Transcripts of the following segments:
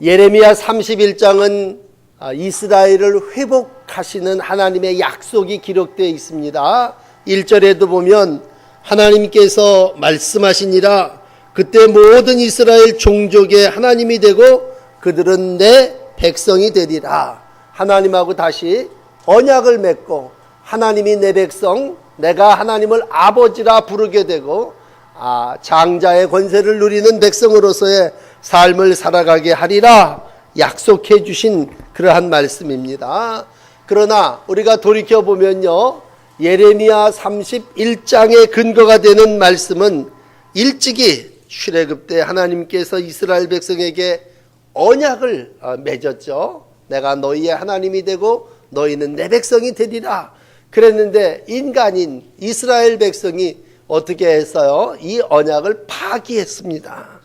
예레미야 31장은 아, 이스라엘을 회복하시는 하나님의 약속이 기록되어 있습니다. 1절에도 보면 하나님께서 말씀하시니라 그때 모든 이스라엘 종족의 하나님이 되고 그들은 내 백성이 되리라. 하나님하고 다시 언약을 맺고 하나님이 내 백성, 내가 하나님을 아버지라 부르게 되고 아, 장자의 권세를 누리는 백성으로서의 삶을 살아가게 하리라 약속해 주신 그러한 말씀입니다. 그러나 우리가 돌이켜 보면요. 예레미야 31장의 근거가 되는 말씀은 일찍이 출애굽 때 하나님께서 이스라엘 백성에게 언약을 어, 맺었죠. 내가 너희의 하나님이 되고 너희는 내 백성이 되리라. 그랬는데 인간인 이스라엘 백성이 어떻게 했어요? 이 언약을 파기했습니다.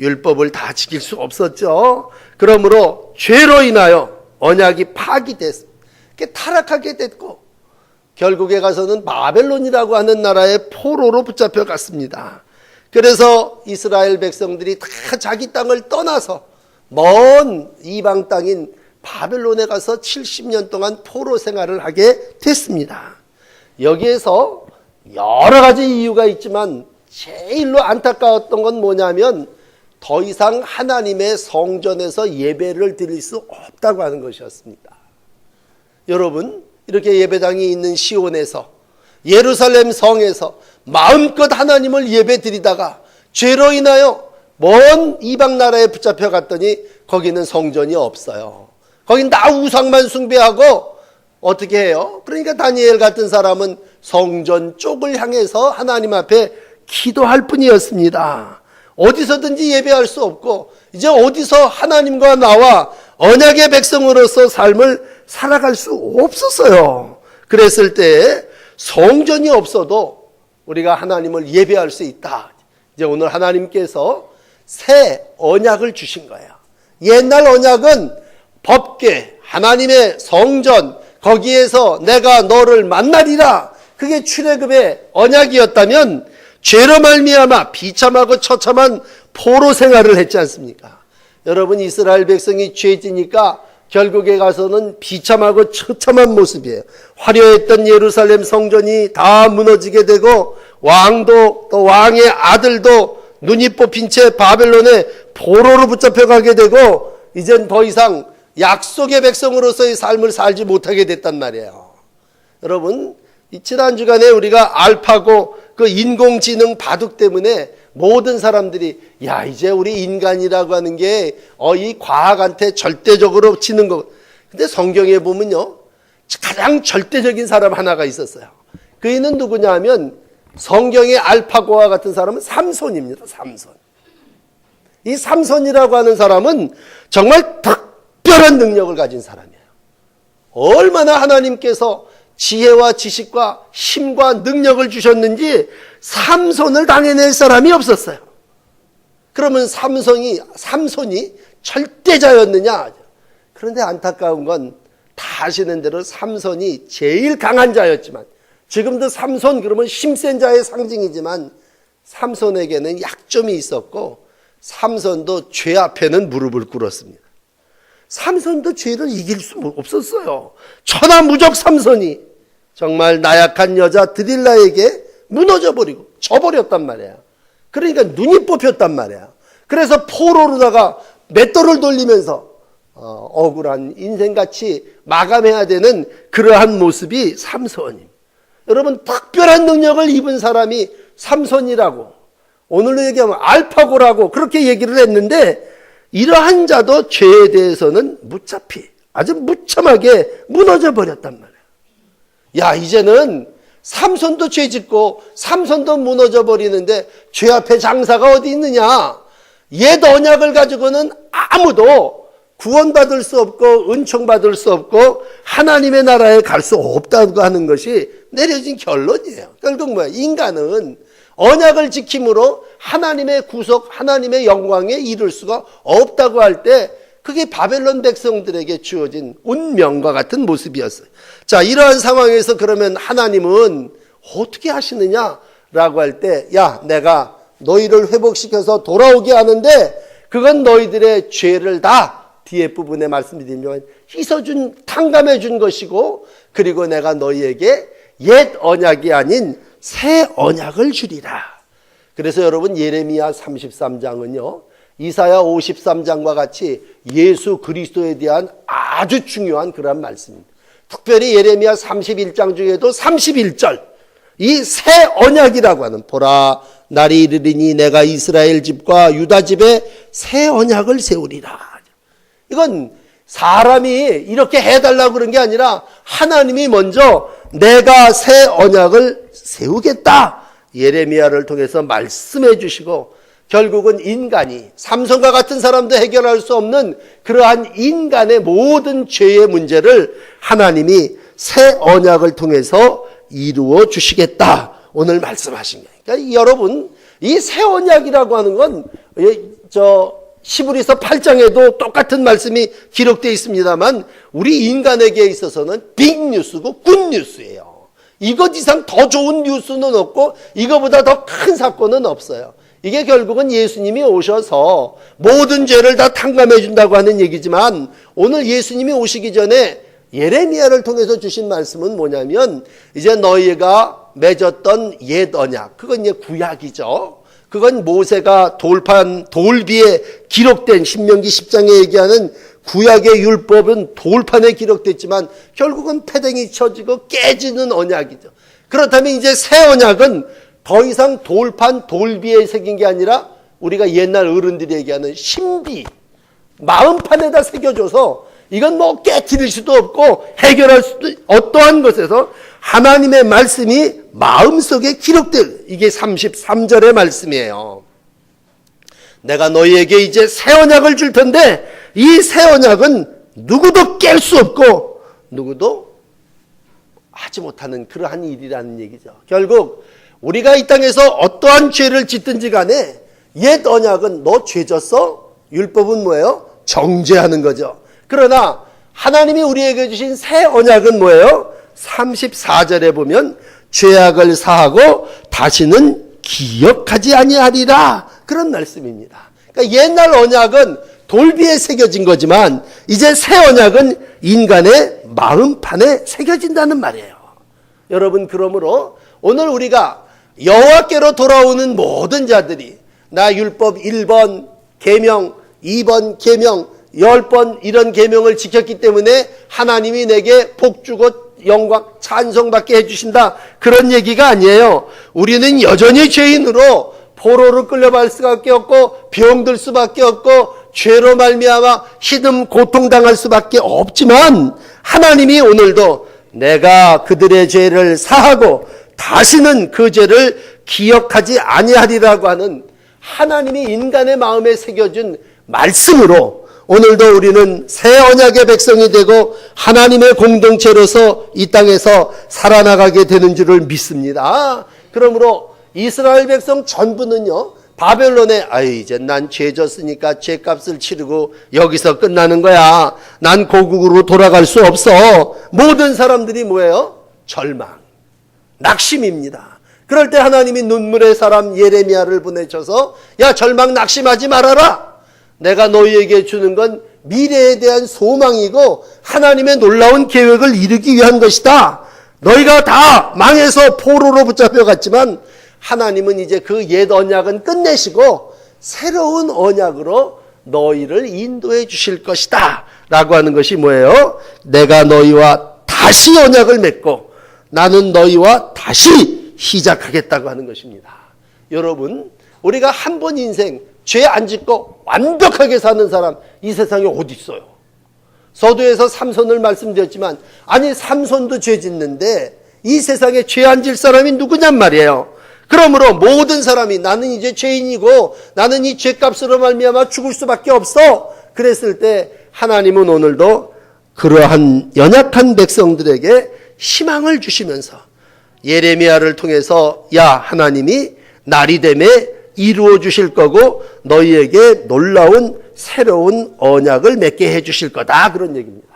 율법을 다 지킬 수 없었죠. 그러므로 죄로 인하여 언약이 파기됐습니다. 타락하게 됐고 결국에 가서는 바벨론이라고 하는 나라의 포로로 붙잡혀 갔습니다. 그래서 이스라엘 백성들이 다 자기 땅을 떠나서 먼 이방 땅인 바벨론에 가서 70년 동안 포로 생활을 하게 됐습니다. 여기에서 여러 가지 이유가 있지만 제일로 안타까웠던 건 뭐냐면 더 이상 하나님의 성전에서 예배를 드릴 수 없다고 하는 것이었습니다. 여러분, 이렇게 예배당이 있는 시온에서 예루살렘 성에서 마음껏 하나님을 예배 드리다가 죄로 인하여 먼 이방 나라에 붙잡혀 갔더니 거기는 성전이 없어요. 거긴 다 우상만 숭배하고 어떻게 해요? 그러니까 다니엘 같은 사람은 성전 쪽을 향해서 하나님 앞에 기도할 뿐이었습니다. 어디서든지 예배할 수 없고 이제 어디서 하나님과 나와 언약의 백성으로서 삶을 살아갈 수 없었어요. 그랬을 때 성전이 없어도 우리가 하나님을 예배할 수 있다. 이제 오늘 하나님께서 새 언약을 주신 거예요. 옛날 언약은 법궤, 하나님의 성전, 거기에서 내가 너를 만나리라. 그게 출애굽의 언약이었다면 죄로 말미암아 비참하고 처참한 포로 생활을 했지 않습니까? 여러분 이스라엘 백성이 죄지니까 결국에 가서는 비참하고 처참한 모습이에요. 화려했던 예루살렘 성전이 다 무너지게 되고 왕도 또 왕의 아들도 눈이 뽑힌 채 바벨론에 포로로 붙잡혀 가게 되고 이젠 더 이상 약속의 백성으로서의 삶을 살지 못하게 됐단 말이에요. 여러분, 지난 주간에 우리가 알파고 그 인공지능 바둑 때문에 모든 사람들이 야 이제 우리 인간이라고 하는 게 어 이 과학한테 절대적으로 치는 거. 근데 성경에 보면요 가장 절대적인 사람 하나가 있었어요. 그이는 누구냐면 성경의 알파고와 같은 사람은 삼손입니다. 삼손. 이 삼손이라고 하는 사람은 정말 특별한 능력을 가진 사람이에요. 얼마나 하나님께서 지혜와 지식과 힘과 능력을 주셨는지 삼손을 당해낼 사람이 없었어요. 그러면 삼손이 삼손이 절대자였느냐? 그런데 안타까운 건 다 아시는 대로 삼손이 제일 강한 자였지만 지금도 삼손 그러면 힘센 자의 상징이지만 삼손에게는 약점이 있었고 삼손도 죄 앞에는 무릎을 꿇었습니다. 삼손도 죄를 이길 수 없었어요. 천하무적 삼손이 정말 나약한 여자 드릴라에게 무너져 버리고 져버렸단 말이야. 그러니까 눈이 뽑혔단 말이야. 그래서 포로로다가 맷돌을 돌리면서 어, 억울한 인생같이 마감해야 되는 그러한 모습이 삼손임. 여러분 특별한 능력을 입은 사람이 삼손이라고 오늘로 얘기하면 알파고라고 그렇게 얘기를 했는데 이러한 자도 죄에 대해서는 무차피 아주 무참하게 무너져 버렸단 말이에요. 야 이제는 삼손도 죄 짓고 삼손도 무너져 버리는데 죄 앞에 장사가 어디 있느냐? 옛 언약을 가지고는 아무도 구원받을 수 없고 은총받을 수 없고 하나님의 나라에 갈 수 없다고 하는 것이 내려진 결론이에요. 결국 뭐야? 인간은 언약을 지킴으로 하나님의 구속, 하나님의 영광에 이를 수가 없다고 할 때 그게 바벨론 백성들에게 주어진 운명과 같은 모습이었어요. 자, 이러한 상황에서 그러면 하나님은 어떻게 하시느냐라고 할 때, 야, 내가 너희를 회복시켜서 돌아오게 하는데 그건 너희들의 죄를 다 뒤에 부분에 말씀드리면 씻어준 탕감해 준 것이고 그리고 내가 너희에게 옛 언약이 아닌 새 언약을 주리라. 그래서 여러분 예레미야 33장은요. 이사야 53장과 같이 예수 그리스도에 대한 아주 중요한 그런 말씀입니다. 특별히 예레미야 31장 중에도 31절 이 새 언약이라고 하는 보라 날이 이르리니 내가 이스라엘 집과 유다 집에 새 언약을 세우리라. 이건 사람이 이렇게 해달라고 그런 게 아니라 하나님이 먼저 내가 새 언약을 세우겠다. 예레미야를 통해서 말씀해 주시고 결국은 인간이 삼손과 같은 사람도 해결할 수 없는 그러한 인간의 모든 죄의 문제를 하나님이 새 언약을 통해서 이루어 주시겠다. 오늘 말씀하신 거예요. 그러니까 여러분 이 새 언약이라고 하는 건 저 시브리서 8장에도 똑같은 말씀이 기록되어 있습니다만 우리 인간에게 있어서는 빅 뉴스고 굿 뉴스예요. 이것 이상 더 좋은 뉴스는 없고 이거보다 더 큰 사건은 없어요. 이게 결국은 예수님이 오셔서 모든 죄를 다 탕감해 준다고 하는 얘기지만 오늘 예수님이 오시기 전에 예레미야를 통해서 주신 말씀은 뭐냐면 이제 너희가 맺었던 옛 언약 그건 이제 구약이죠. 그건 모세가 돌판 돌비에 기록된 신명기 10장에 얘기하는 구약의 율법은 돌판에 기록됐지만 결국은 패댕이 쳐지고 깨지는 언약이죠. 그렇다면 이제 새 언약은 더 이상 돌판 돌비에 새긴 게 아니라 우리가 옛날 어른들이 얘기하는 신비 마음판에다 새겨줘서 이건 뭐 깨뜨릴 수도 없고 해결할 수도 어떠한 것에서 하나님의 말씀이 마음속에 기록될 이게 33절의 말씀이에요. 내가 너희에게 이제 새 언약을 줄 텐데 이 새 언약은 누구도 깰 수 없고 누구도 하지 못하는 그러한 일이라는 얘기죠. 결국 우리가 이 땅에서 어떠한 죄를 짓든지 간에 옛 언약은 너 죄졌어? 율법은 뭐예요? 정죄하는 거죠. 그러나 하나님이 우리에게 주신 새 언약은 뭐예요? 34절에 보면 죄악을 사하고 다시는 기억하지 아니하리라 그런 말씀입니다. 그러니까 옛날 언약은 돌비에 새겨진 거지만 이제 새 언약은 인간의 마음판에 새겨진다는 말이에요. 여러분 그러므로 오늘 우리가 여호와께로 돌아오는 모든 자들이 나 율법 1번 계명 2번 계명 10번 이런 계명을 지켰기 때문에 하나님이 내게 복 주고 영광 찬송받게 해 주신다. 그런 얘기가 아니에요. 우리는 여전히 죄인으로 포로로 끌려갈 수밖에 없고 병들 수밖에 없고 죄로 말미암아 시름 고통당할 수밖에 없지만 하나님이 오늘도 내가 그들의 죄를 사하고 다시는 그 죄를 기억하지 아니하리라고 하는 하나님이 인간의 마음에 새겨준 말씀으로 오늘도 우리는 새 언약의 백성이 되고 하나님의 공동체로서 이 땅에서 살아나가게 되는 줄을 믿습니다. 그러므로 이스라엘 백성 전부는요. 바벨론에 아이 이제 난 죄졌으니까 죄값을 치르고 여기서 끝나는 거야. 난 고국으로 돌아갈 수 없어. 모든 사람들이 뭐예요? 절망, 낙심입니다. 그럴 때 하나님이 눈물의 사람 예레미야를 보내셔서 야 절망 낙심하지 말아라. 내가 너희에게 주는 건 미래에 대한 소망이고 하나님의 놀라운 계획을 이루기 위한 것이다. 너희가 다 망해서 포로로 붙잡혀 갔지만 하나님은 이제 그 옛 언약은 끝내시고 새로운 언약으로 너희를 인도해 주실 것이다. 라고 하는 것이 뭐예요? 내가 너희와 다시 언약을 맺고 나는 너희와 다시 시작하겠다고 하는 것입니다. 여러분, 우리가 한 번 인생 죄 안 짓고 완벽하게 사는 사람 이 세상에 어디 있어요? 서두에서 삼손을 말씀드렸지만 아니 삼손도 죄 짓는데 이 세상에 죄 안 질 사람이 누구냔 말이에요. 그러므로 모든 사람이 나는 이제 죄인이고 나는 이 죄값으로 말미암아 죽을 수밖에 없어. 그랬을 때 하나님은 오늘도 그러한 연약한 백성들에게 희망을 주시면서 예레미야를 통해서 야 하나님이 날이 됨에 이루어 주실 거고 너희에게 놀라운 새로운 언약을 맺게 해 주실 거다 그런 얘기입니다.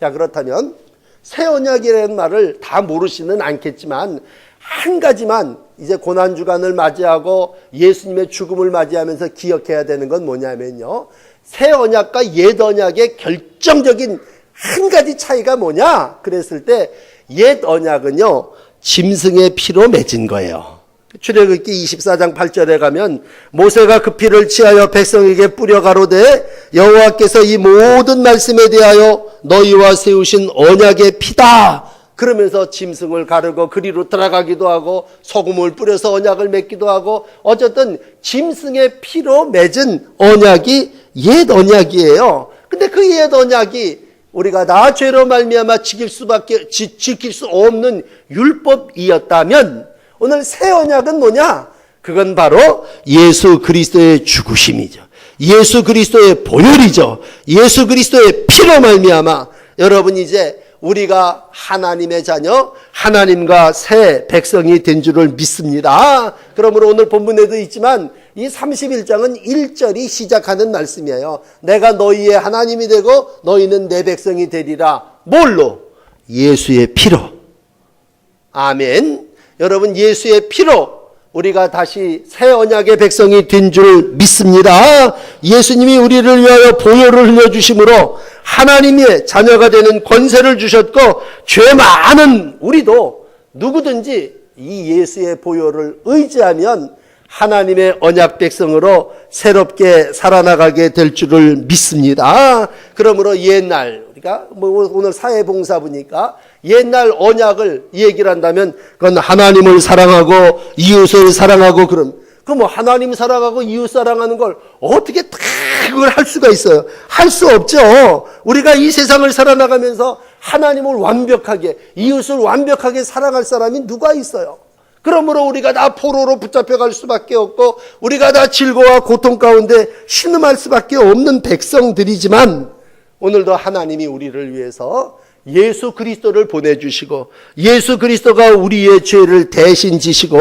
자 그렇다면 새 언약이라는 말을 다 모르시는 않겠지만 한 가지만 이제 고난 주간을 맞이하고 예수님의 죽음을 맞이하면서 기억해야 되는 건 뭐냐면요. 새 언약과 옛 언약의 결정적인 한 가지 차이가 뭐냐? 그랬을 때 옛 언약은요. 짐승의 피로 맺은 거예요. 출애굽기 24장 8절에 가면 모세가 그 피를 취하여 백성에게 뿌려 가로되 여호와께서 이 모든 말씀에 대하여 너희와 세우신 언약의 피다. 그러면서 짐승을 가르고 그리로 들어가기도 하고 소금을 뿌려서 언약을 맺기도 하고 어쨌든 짐승의 피로 맺은 언약이 옛 언약이에요. 근데 그 옛 언약이 우리가 나 죄로 말미암아 지킬 수밖에 지, 지킬 수 없는 율법이었다면 오늘 새 언약은 뭐냐? 그건 바로 예수 그리스도의 죽으심이죠. 예수 그리스도의 보혈이죠. 예수 그리스도의 피로 말미암아 여러분 이제 우리가 하나님의 자녀, 하나님과 새 백성이 된 줄을 믿습니다. 그러므로 오늘 본문에도 있지만 이 31장은 1절이 시작하는 말씀이에요. 내가 너희의 하나님이 되고 너희는 내 백성이 되리라. 뭘로? 예수의 피로. 아멘. 여러분 예수의 피로 우리가 다시 새 언약의 백성이 된 줄 믿습니다. 예수님이 우리를 위하여 보혈을 흘려 주심으로 하나님의 자녀가 되는 권세를 주셨고 죄 많은 우리도 누구든지 이 예수의 보혈을 의지하면 하나님의 언약 백성으로 새롭게 살아나가게 될 줄을 믿습니다. 그러므로 옛날 우리가 뭐 오늘 사회봉사 보니까 옛날 언약을 얘기를 한다면 그건 하나님을 사랑하고 이웃을 사랑하고 그럼 그 뭐 하나님 사랑하고 이웃 사랑하는 걸 어떻게 다 그걸 할 수가 있어요? 할 수 없죠. 우리가 이 세상을 살아나가면서 하나님을 완벽하게 이웃을 완벽하게 사랑할 사람이 누가 있어요? 그러므로 우리가 다 포로로 붙잡혀 갈 수밖에 없고 우리가 다 즐거워 고통 가운데 신음할 수밖에 없는 백성들이지만 오늘도 하나님이 우리를 위해서 예수 그리스도를 보내주시고 예수 그리스도가 우리의 죄를 대신 지시고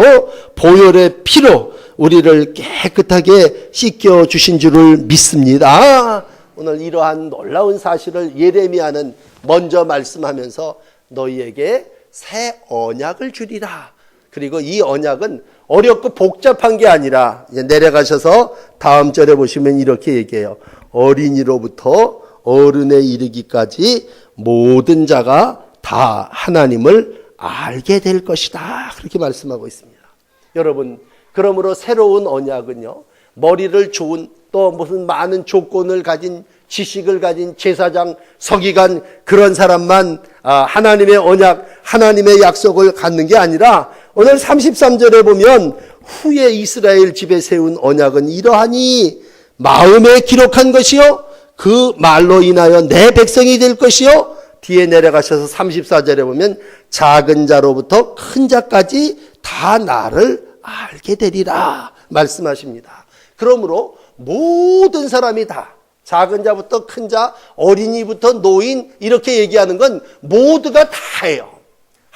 보혈의 피로 우리를 깨끗하게 씻겨 주신 줄을 믿습니다. 오늘 이러한 놀라운 사실을 예레미야는 먼저 말씀하면서 너희에게 새 언약을 주리라. 그리고 이 언약은 어렵고 복잡한 게 아니라 내려가셔서 다음 절에 보시면 이렇게 얘기해요. 어린이로부터 어른에 이르기까지 모든 자가 다 하나님을 알게 될 것이다. 그렇게 말씀하고 있습니다. 여러분, 그러므로 새로운 언약은요, 머리를 좋은 또 무슨 많은 조건을 가진 지식을 가진 제사장, 서기관 그런 사람만 아, 하나님의 언약, 하나님의 약속을 갖는 게 아니라 오늘 33절에 보면 후에 이스라엘 집에 세운 언약은 이러하니 마음에 기록한 것이요 그 말로 인하여 내 백성이 될 것이요 뒤에 내려가셔서 34절에 보면 작은 자로부터 큰 자까지 다 나를 알게 되리라 말씀하십니다. 그러므로 모든 사람이 다 작은 자부터 큰 자, 어린이부터 노인 이렇게 얘기하는 건 모두가 다예요.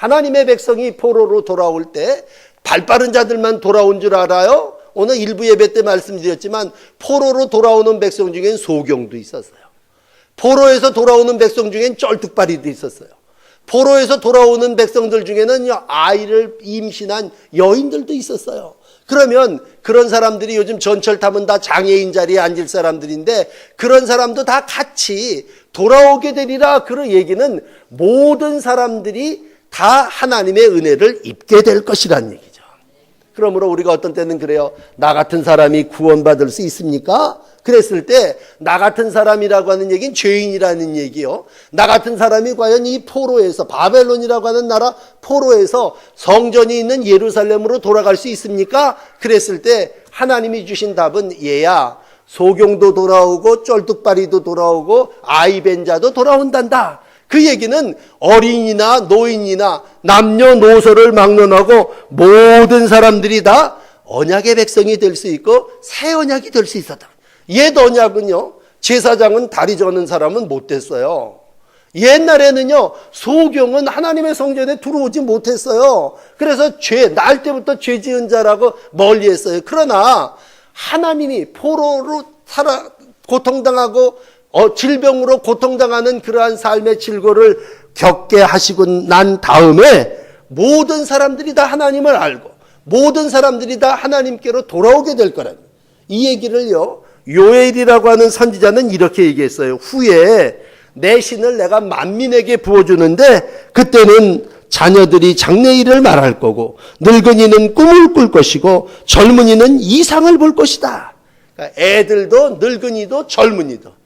하나님의 백성이 포로로 돌아올 때 발빠른 자들만 돌아온 줄 알아요? 오늘 일부 예배 때 말씀드렸지만 포로로 돌아오는 백성 중엔 소경도 있었어요. 포로에서 돌아오는 백성 중엔 쩔뚝발이도 있었어요. 포로에서 돌아오는 백성들 중에는 아이를 임신한 여인들도 있었어요. 그러면 그런 사람들이 요즘 전철 타면 다 장애인 자리에 앉을 사람들인데 그런 사람도 다 같이 돌아오게 되리라. 그런 얘기는 모든 사람들이 다 하나님의 은혜를 입게 될 것이란 얘기죠. 그러므로 우리가 어떤 때는 그래요. 나 같은 사람이 구원받을 수 있습니까? 그랬을 때 나 같은 사람이라고 하는 얘기는 죄인이라는 얘기요. 나 같은 사람이 과연 이 포로에서 바벨론이라고 하는 나라 포로에서 성전이 있는 예루살렘으로 돌아갈 수 있습니까? 그랬을 때 하나님이 주신 답은 얘야. 소경도 돌아오고 쩔뚝발이도 돌아오고 아이벤자도 돌아온단다. 그 얘기는 어린이나 노인이나 남녀노소를 막론하고 모든 사람들이 다 언약의 백성이 될 수 있고 새 언약이 될 수 있었다. 옛 언약은요. 제사장은 다리 저는 사람은 못 됐어요. 옛날에는요. 소경은 하나님의 성전에 들어오지 못했어요. 그래서 죄, 날 때부터 죄 지은 자라고 멀리 했어요. 그러나 하나님이 포로로 살아 고통당하고 어, 질병으로 고통당하는 그러한 삶의 질고를 겪게 하시고 난 다음에 모든 사람들이 다 하나님을 알고 모든 사람들이 다 하나님께로 돌아오게 될 거라는 이 얘기를요. 요엘이라고 하는 선지자는 이렇게 얘기했어요. 후에 내 신을 내가 만민에게 부어주는데 그때는 자녀들이 장래 일을 말할 거고 늙은이는 꿈을 꿀 것이고 젊은이는 이상을 볼 것이다. 그러니까 애들도 늙은이도 젊은이도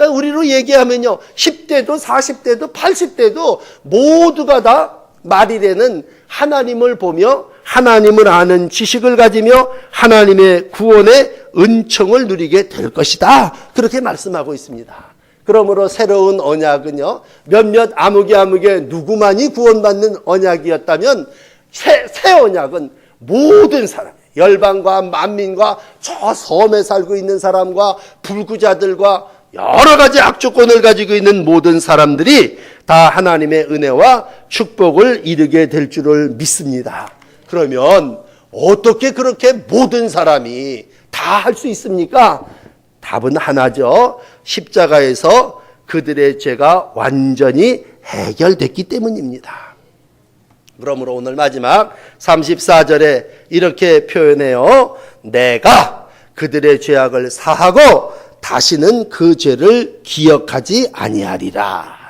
그러니까 우리로 얘기하면요. 10대도 40대도 80대도 모두가 다 말일에는 하나님을 보며 하나님을 아는 지식을 가지며 하나님의 구원의 은총을 누리게 될 것이다. 그렇게 말씀하고 있습니다. 그러므로 새로운 언약은요. 몇몇 아무개 아무개 누구만이 구원받는 언약이었다면 새, 새 언약은 모든 사람 열방과 만민과 저 섬에 살고 있는 사람과 불구자들과 여러 가지 악조건을 가지고 있는 모든 사람들이 다 하나님의 은혜와 축복을 이루게 될 줄을 믿습니다. 그러면 어떻게 그렇게 모든 사람이 다 할 수 있습니까? 답은 하나죠. 십자가에서 그들의 죄가 완전히 해결됐기 때문입니다. 그러므로 오늘 마지막 34절에 이렇게 표현해요. 내가 그들의 죄악을 사하고 다시는 그 죄를 기억하지 아니하리라.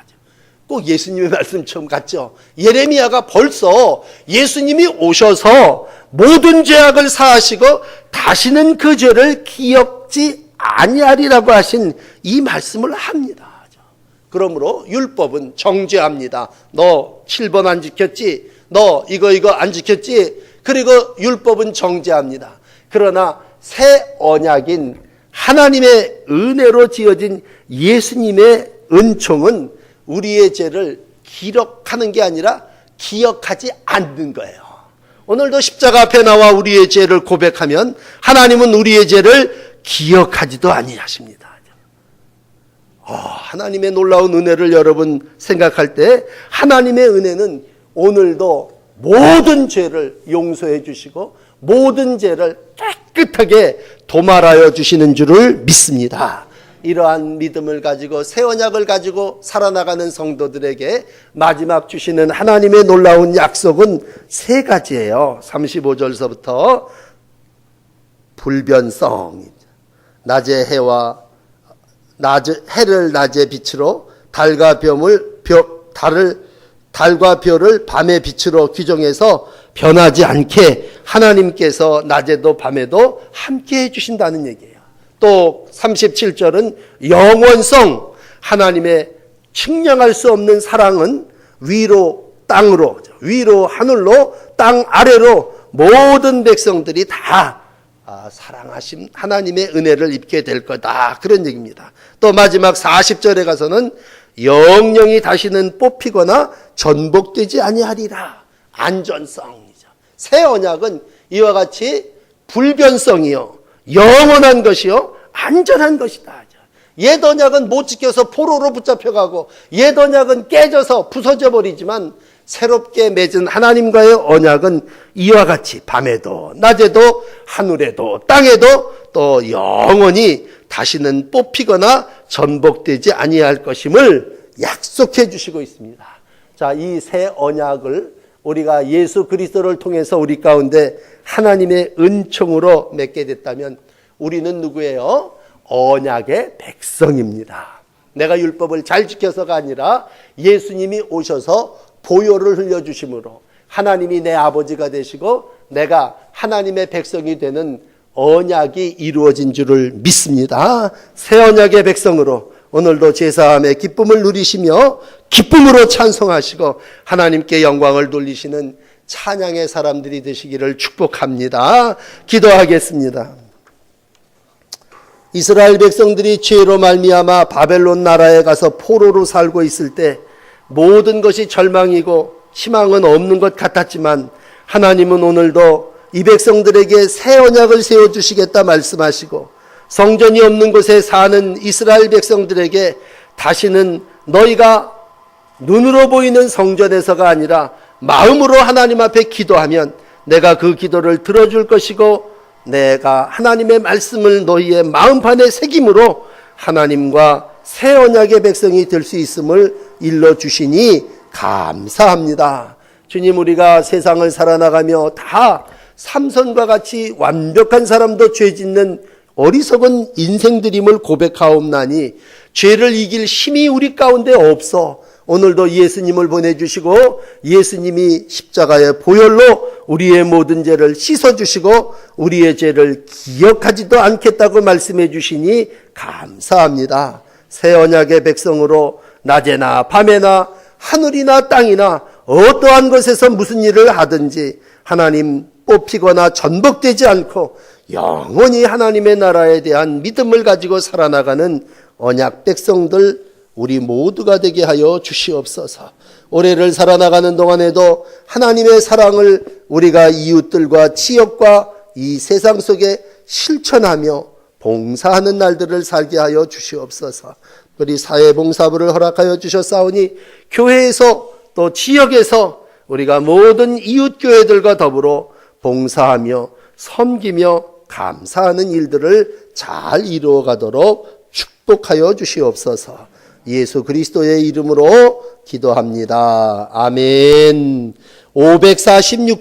꼭 예수님의 말씀처럼 같죠. 예레미야가 벌써 예수님이 오셔서 모든 죄악을 사하시고 다시는 그 죄를 기억지 아니하리라고 하신 이 말씀을 합니다. 그러므로 율법은 정죄합니다. 너 7번 안 지켰지? 너 이거 이거 안 지켰지? 그리고 율법은 정죄합니다. 그러나 새 언약인 하나님의 은혜로 지어진 예수님의 은총은 우리의 죄를 기록하는 게 아니라 기억하지 않는 거예요. 오늘도 십자가 앞에 나와 우리의 죄를 고백하면 하나님은 우리의 죄를 기억하지도 아니하십니다. 어, 하나님의 놀라운 은혜를 여러분 생각할 때 하나님의 은혜는 오늘도 모든 죄를 용서해 주시고 모든 죄를 깨끗 하게 도말하여 주시는 줄을 믿습니다. 이러한 믿음을 가지고 새 언약을 가지고 살아나가는 성도들에게 마지막 주시는 하나님의 놀라운 약속은 세 가지예요. 35절서부터 불변성, 낮의 해와 낮의 해를 낮의 빛으로 달과 벼을 벼, 달을 달과 별을 밤의 빛으로 규정해서 변하지 않게 하나님께서 낮에도 밤에도 함께 해주신다는 얘기예요. 또 37절은 영원성 하나님의 측량할 수 없는 사랑은 위로 땅으로 위로 하늘로 땅 아래로 모든 백성들이 다 아, 사랑하심 하나님의 은혜를 입게 될 거다 그런 얘기입니다. 또 마지막 40절에 가서는 영영이 다시는 뽑히거나 전복되지 아니하리라 안전성이죠. 새 언약은 이와 같이 불변성이요 영원한 것이요 안전한 것이다. 옛 언약은 못 지켜서 포로로 붙잡혀가고 옛 언약은 깨져서 부서져 버리지만 새롭게 맺은 하나님과의 언약은 이와 같이 밤에도 낮에도 하늘에도 땅에도 또 영원히 다시는 뽑히거나 전복되지 아니할 것임을 약속해 주시고 있습니다. 자, 이 새 언약을 우리가 예수 그리스도를 통해서 우리 가운데 하나님의 은총으로 맺게 됐다면 우리는 누구예요? 언약의 백성입니다. 내가 율법을 잘 지켜서가 아니라 예수님이 오셔서 보혈을 흘려 주심으로 하나님이 내 아버지가 되시고 내가 하나님의 백성이 되는 언약이 이루어진 줄을 믿습니다. 새 언약의 백성으로 오늘도 제사함의 기쁨을 누리시며 기쁨으로 찬송하시고 하나님께 영광을 돌리시는 찬양의 사람들이 되시기를 축복합니다. 기도하겠습니다. 이스라엘 백성들이 죄로 말미암아 바벨론 나라에 가서 포로로 살고 있을 때 모든 것이 절망이고 희망은 없는 것 같았지만 하나님은 오늘도 이 백성들에게 새 언약을 세워 주시겠다 말씀하시고 성전이 없는 곳에 사는 이스라엘 백성들에게 다시는 너희가 눈으로 보이는 성전에서가 아니라 마음으로 하나님 앞에 기도하면 내가 그 기도를 들어줄 것이고 내가 하나님의 말씀을 너희의 마음판에 새김으로 하나님과 새 언약의 백성이 될 수 있음을 일러 주시니 감사합니다. 주님 우리가 세상을 살아나가며 다 삼선과 같이 완벽한 사람도 죄 짓는 어리석은 인생들임을 고백하옵나니 죄를 이길 힘이 우리 가운데 없어 오늘도 예수님을 보내주시고 예수님이 십자가의 보혈로 우리의 모든 죄를 씻어주시고 우리의 죄를 기억하지도 않겠다고 말씀해 주시니 감사합니다. 새 언약의 백성으로 낮에나 밤에나 하늘이나 땅이나 어떠한 것에서 무슨 일을 하든지 하나님 뽑히거나 전복되지 않고 영원히 하나님의 나라에 대한 믿음을 가지고 살아나가는 언약 백성들 우리 모두가 되게 하여 주시옵소서. 올해를 살아나가는 동안에도 하나님의 사랑을 우리가 이웃들과 지역과 이 세상 속에 실천하며 봉사하는 날들을 살게 하여 주시옵소서. 우리 사회봉사부를 허락하여 주셨사오니 교회에서 또 지역에서 우리가 모든 이웃 교회들과 더불어 봉사하며 섬기며 감사하는 일들을 잘 이루어 가도록 축복하여 주시옵소서. 예수 그리스도의 이름으로 기도합니다. 아멘. 546